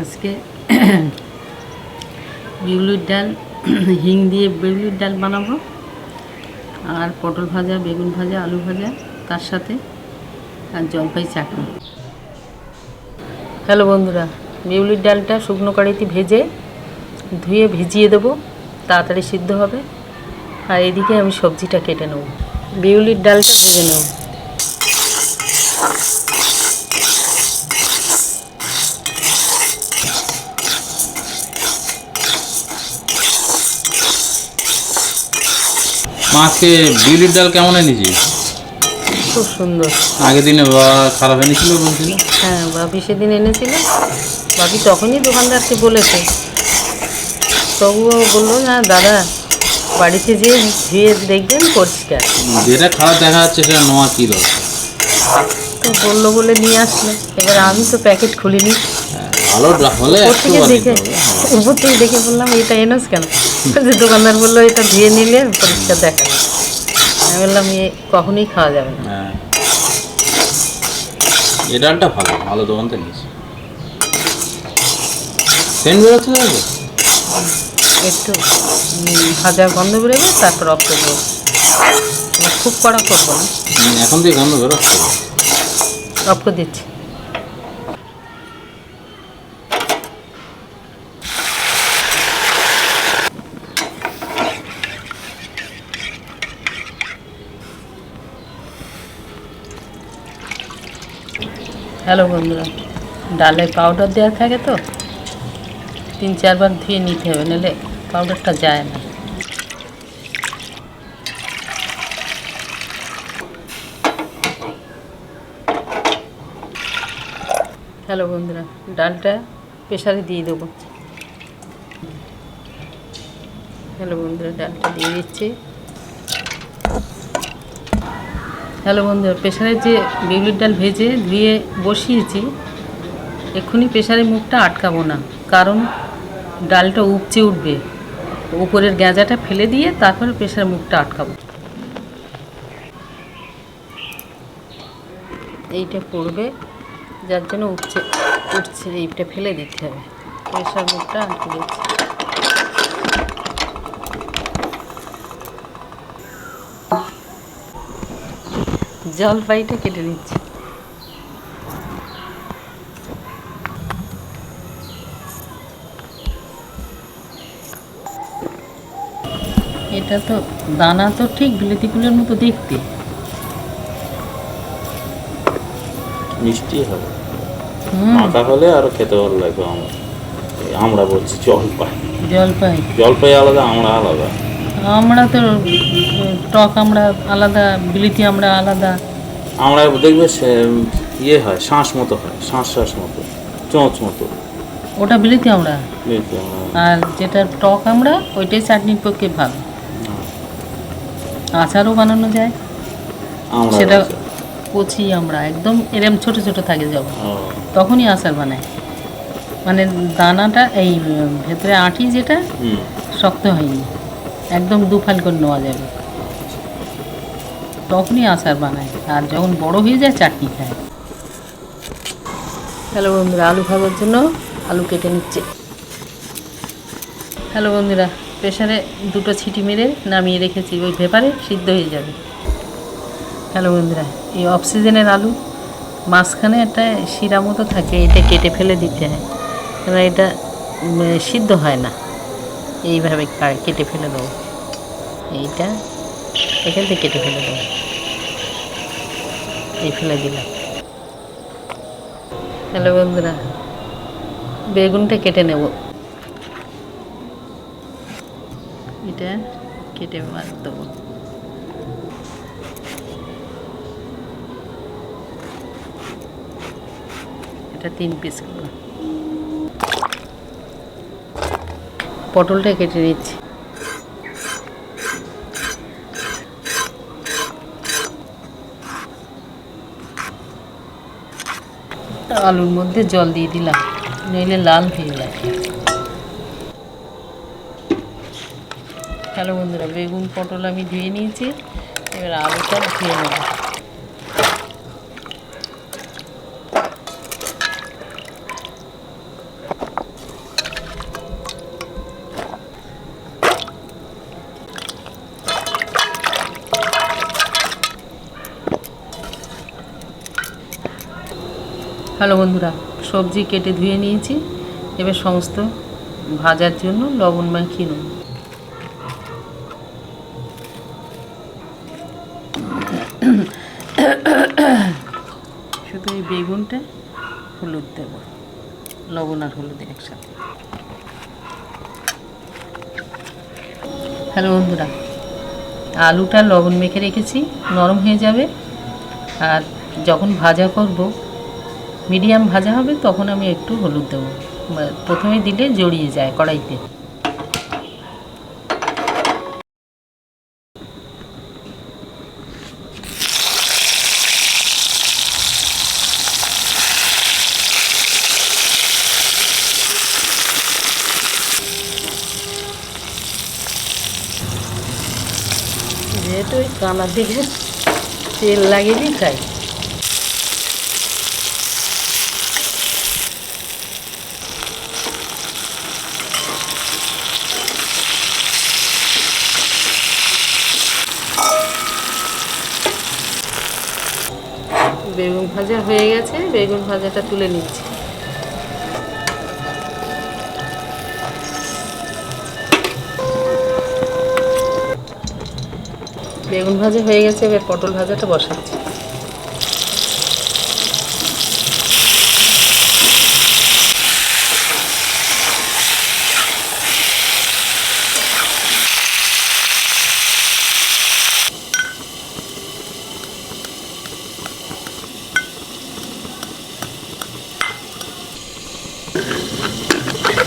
আজকে বিউলির ডাল, হিং দিয়ে বিউলির ডাল বানাবো। আর পটল ভাজা, বেগুন ভাজা, আলু ভাজা, তার সাথে আর জলপাই চাটনি। হ্যালো বন্ধুরা বিউলির ডালটা শুকনো কড়াইতে ভেজে ধুয়ে ভিজিয়ে দেবো। তাড়াতাড়ি সিদ্ধ হবে। আর এদিকে আমি সবজিটা কেটে নেব। বিউলির ডালটা ভেজে নেব। মাকে বিউলির ডাল কেমন এনেছিস? খুব সুন্দর। আগের দিনে বাবা খারাপ এনেছিল বলছিল? হ্যাঁ বাপি সেদিন এনেছিল। বাপি তখনই দোকানদারকে বলেছে। তবুও বলল না দাদা বাড়িতে যেয়ে ধুয়ে দেখবেন পরিষ্কার যেটা খারাপ দেখা যাচ্ছে সেটা নোয়া কি তো বলল বলে নিয়ে আসলো। এবার আমি তো প্যাকেট খুলিনি। হ্যাঁ, ভালো হলে দেখে। উপর থেকে দেখে বললাম এটা এনেছ কেন? যে দোকানদার বলল এটা ধুয়ে নিলে পরিষ্কার দেখা আমি বললাম এ কখনোই খাওয়া যাবে না। হ্যাঁ। এই ডালটা ভালো ভালো দোকান থেকে নিয়েছি সেন্ট বেরোচ্ছে একটু ভাজার গন্ধ বেরোবে তারপর অফ করব এবার খুব কড়া করব না। এখন থেকে গন্ধ বেরোচ্ছে। অফ করে দিচ্ছি। হ্যালো বন্ধুরা, ডালে পাউডার দেওয়া থাকে তো? তিন চারবার ধুয়ে নিতে হবে, নাহলে পাউডারটা যায় না। হ্যালো বন্ধুরা, ডালটা প্রেশারে দিয়ে দেবো। হ্যালো বন্ধুরা, ডালটা দিয়ে দিচ্ছি। হ্যালো বন্ধু প্রেশারে যে বিউলির ডাল ভেজে ধুয়ে বসিয়েছি, এক্ষুনি প্রেশারে মুখটা আটকাবো না, কারণ ডালটা উপচে উঠবে। উপরের গেঁজাটা ফেলে দিয়ে তারপরে প্রেশারে মুখটা আটকাবো। এইটা পড়বে, যার জন্য উঠছে উঠছে, এইটা ফেলে দিতে হবে। প্রেশার মুখটা আটকে দিচ্ছি। জলপাইটা কেটে নিচ্ছি। এটা তো দানা তো ঠিক বিলেতি ফুলের মতো দেখতে। মিষ্টি হবে। মাখা হলে আরও খেতে ভালো লাগবে আমার। আমরা বলছি জলপাই। জলপাই। জলপাই আলাদা আমরা আলাদা। আমরা তো টক আমরা আলাদা বিলিতি আমরা আলাদা। আমরা দেখবে সে ইয়ে হয় শ্বাস মতো হয় শ্বাস শ্বাস মতো চোঁচ মতো। ওটা বিলিতি আমরা। আর যেটা টক আমরা ওইটাই চাটনির পক্ষে ভালো। আচারও বানানো যায়। সেটা কচি আমরা একদম এরম ছোট ছোট থাকে যাব তখনই আচার বানায় মানে দানাটা এই ভেতরে আঁটি যেটা শক্ত হয়নি। একদম দুফাল করে নেওয়া যাবে। তখনই আচার বানায় আর যখন বড় হয়ে যায় চাটনি খায়। হ্যালো বন্ধুরা আলু খাবার জন্য আলু কেটে নিচ্ছে। হ্যালো বন্ধুরা প্রেশারে দুটো ছিটি মেরে নামিয়ে রেখেছি ওই ভেপারে সিদ্ধ হয়ে যাবে। হ্যালো বন্ধুরা এই অক্সিজেনের আলু মাঝখানে একটা শিরা মতো থাকে এটা কেটে ফেলে দিতে হয়। কারণ এটা সিদ্ধ হয় না। এইভাবে কেটে ফেলে দেবো এইটা, এখান থেকে কেটে ফেলে দেবো এই ফেলে দিলাম হ্যালো বন্ধুরা, বেগুনটা কেটে নেব। এটা কেটে বাদ দেবো। এটা তিন পিস করব পটলটা কেটে নিচ্ছি। আলুর মধ্যে জল দিয়ে দিলাম, নইলে লাল হয়ে যায়। হ্যালো বন্ধুরা, বেগুন পটল আমি ধুয়ে নিয়েছি, এবার আলুটা ধুয়ে নেব। হ্যালো বন্ধুরা, সবজি কেটে ধুয়ে নিয়েছি। এবার সমস্ত ভাজার জন্য লবণ মাখিয়ে নেব। শুধু এই বেগুনটা, হলুদ দেব। লবণ আর হলুদ একসাথে। হ্যালো বন্ধুরা, আলুটা লবণ মেখে রেখেছি, নরম হয়ে যাবে। আর যখন ভাজা করব মিডিয়াম ভাজা হবে, তখন আমি একটু হলুদ দেবো। প্রথমে দিলে জড়িয়ে যায় কড়াইতে। যেহেতু ওই কানার দিকে তেল লাগিয়ে দিই, তাই বেগুন ভাজা হয়ে গেছে, বেগুন ভাজাটা তুলে নিচ্ছি। বেগুন ভাজা হয়ে গেছে, এবার পটল ভাজাটা বসাচ্ছি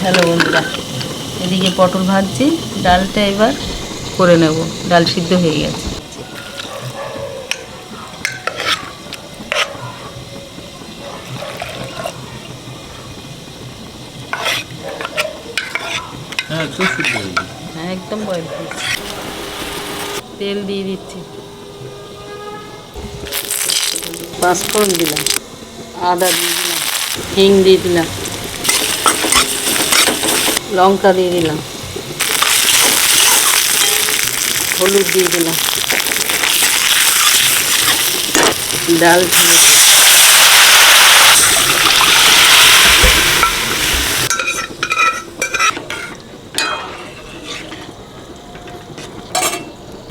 হ্যালো বন্ধুরা এদিকে পটল ভাজছি ডালটা এবার করে নেব। ডাল সিদ্ধ হয়ে গেছে। হ্যাঁ খুব সুন্দর হ্যাঁ একদম বয়েল তেল দিয়ে দিচ্ছি। পাঁচফোড়ন দিলাম। আদা দিয়ে দিলাম। হিং দিয়ে দিলাম। লঙ্কা দিয়ে দিলাম। হলুদ দিয়ে দিলাম। ডাল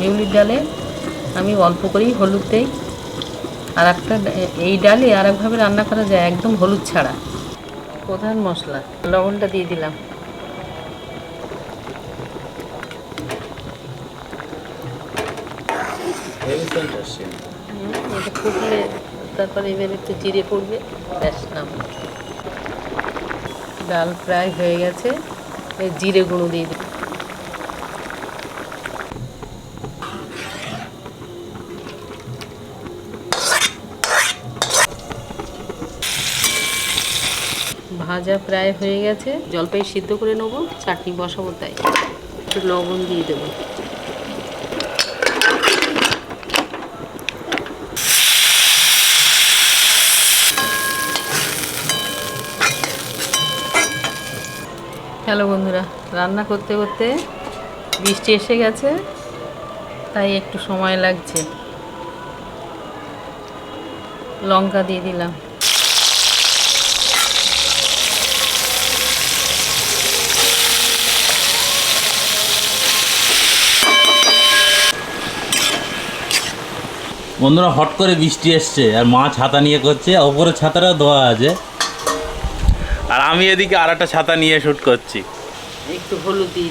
ইউলির ডালে আমি অল্প করেই হলুদ দেই। আর একটা এই ডালে আর একভাবে রান্না করা যায়, একদম হলুদ ছাড়া। প্রধান মশলা, লবণটা দিয়ে দিলাম। তারপরে একটু জিরে ব্যাস নাম ডাল প্রায় হয়ে গেছে জিরে গুঁড়ো দিয়ে দিই ভাজা প্রায় হয়ে গেছে। জলপাই সিদ্ধ করে নেব, চাটনি বসাবো তাই। একটু লবণ দিয়ে দেবো। হ্যালো বন্ধুরা, রান্না করতে করতে বৃষ্টি এসে গেছে, তাই একটু সময় লাগছে। লঙ্কা দিয়ে দিলাম। বন্ধুরা, হট করে বৃষ্টি এসছে, আর মা ছাতা নিয়ে করছে ওপরে ছাতাটাও ধোয়া আছে। আর আমি এদিকে আর একটা ছাতা নিয়ে শ্যুট করছি। একটু হলুদ দিয়ে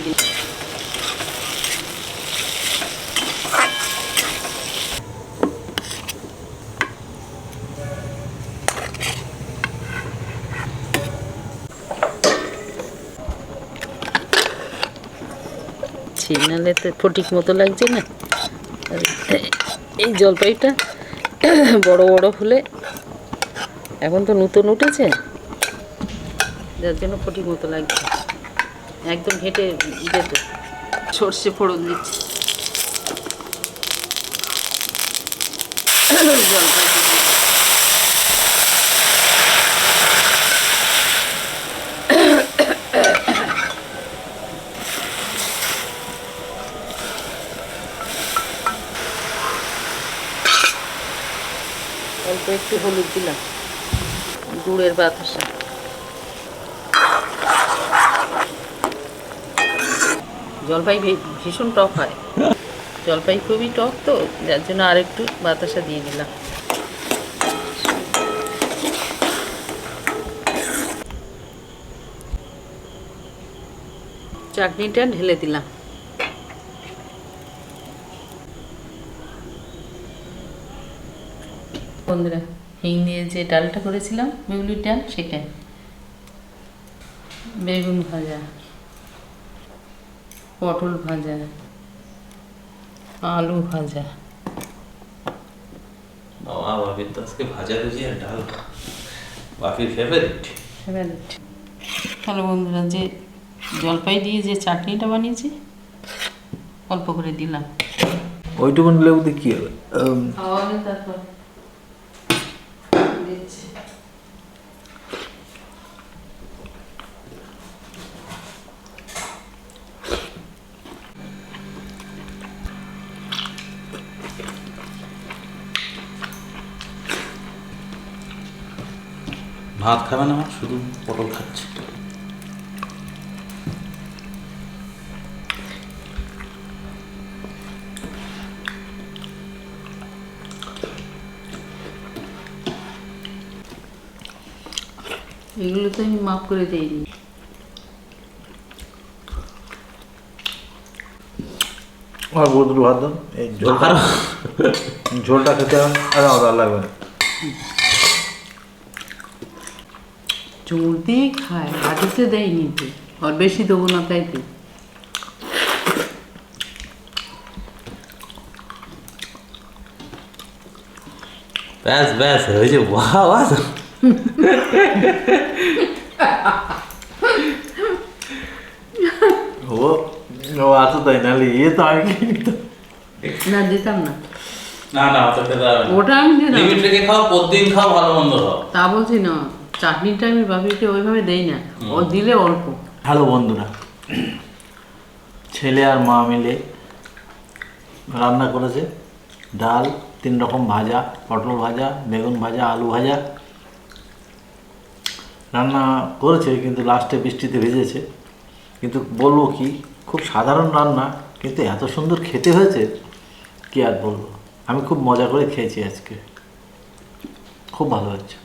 ছিনালে তো ফটিক মতো লাগছে না। এই জলপাইটা বড় বড় হলে এখন তো নতুন উঠেছে যার জন্য ফটিক মতো লাগছে। একদম ঘেটে যেত। সর্ষে ফোড়ন দিচ্ছি। অল্প একটু হলুদ দিলাম। গুড়ের বাতাসা। জলপাই ভীষণ টক হয়। জলপাই খুবই টক তো, যার জন্য আরেকটু বাতাসা দিয়ে দিলাম। চাটনিটা ঢেলে দিলাম। বন্ধুরা, হিং দিয়ে যে ডালটা করেছিলাম বেগুলির ডাল সেটা বেগুন ভাজা। পটল ভাজা আলু ভাজা। বাবা বাপির তো আজকে ভাজা ভুজি আর ডাল। বাপির ফেভারিট ফেভারিট হ্যালো বন্ধুরা যে জলপাই দিয়ে যে চাটনিটা বানিয়েছি অল্প করে দিলাম। ওইটুকুন লেবুতে কি হবে? তারপর ভাত খাবে না আমার শুধু পটল খাচ্ছে। এগুলো তো আমি মাফ করে দিইনি। আর বহু ভাত এই ঝোলটা। ঝোলটা খেতে আরে আমার ভালো লাগবে। না চুল খায় হাঁটুতে দেয়নি তো আর বেশি দেবো না তাই তো ব্যাস ব্যাস হয়েছে বাহ ও ও আছে তাই নাহলে ইয়ে তো আমি না দিতাম না। না না খেতে হবে ওটা আমি দিতাম। লিমিট রেখে খাও? প্রতিদিন খাও ভালো মন্দ খাও। তা বলছি না। চাটনিটা আমি বাবিকে ওইভাবে দেই না। ও দিলে অল্প। হ্যালো বন্ধুরা। ছেলে আর মা মিলে রান্না করেছে ডাল তিন রকম ভাজা পটল ভাজা বেগুন ভাজা আলু ভাজা। রান্না করেছে কিন্তু লাস্টে বৃষ্টিতে ভেজেছে। কিন্তু বলব কি খুব সাধারণ রান্না কিন্তু এত সুন্দর খেতে হয়েছে কি আর বলব। আমি খুব মজা করে খেয়েছি আজকে। খুব ভালো হচ্ছে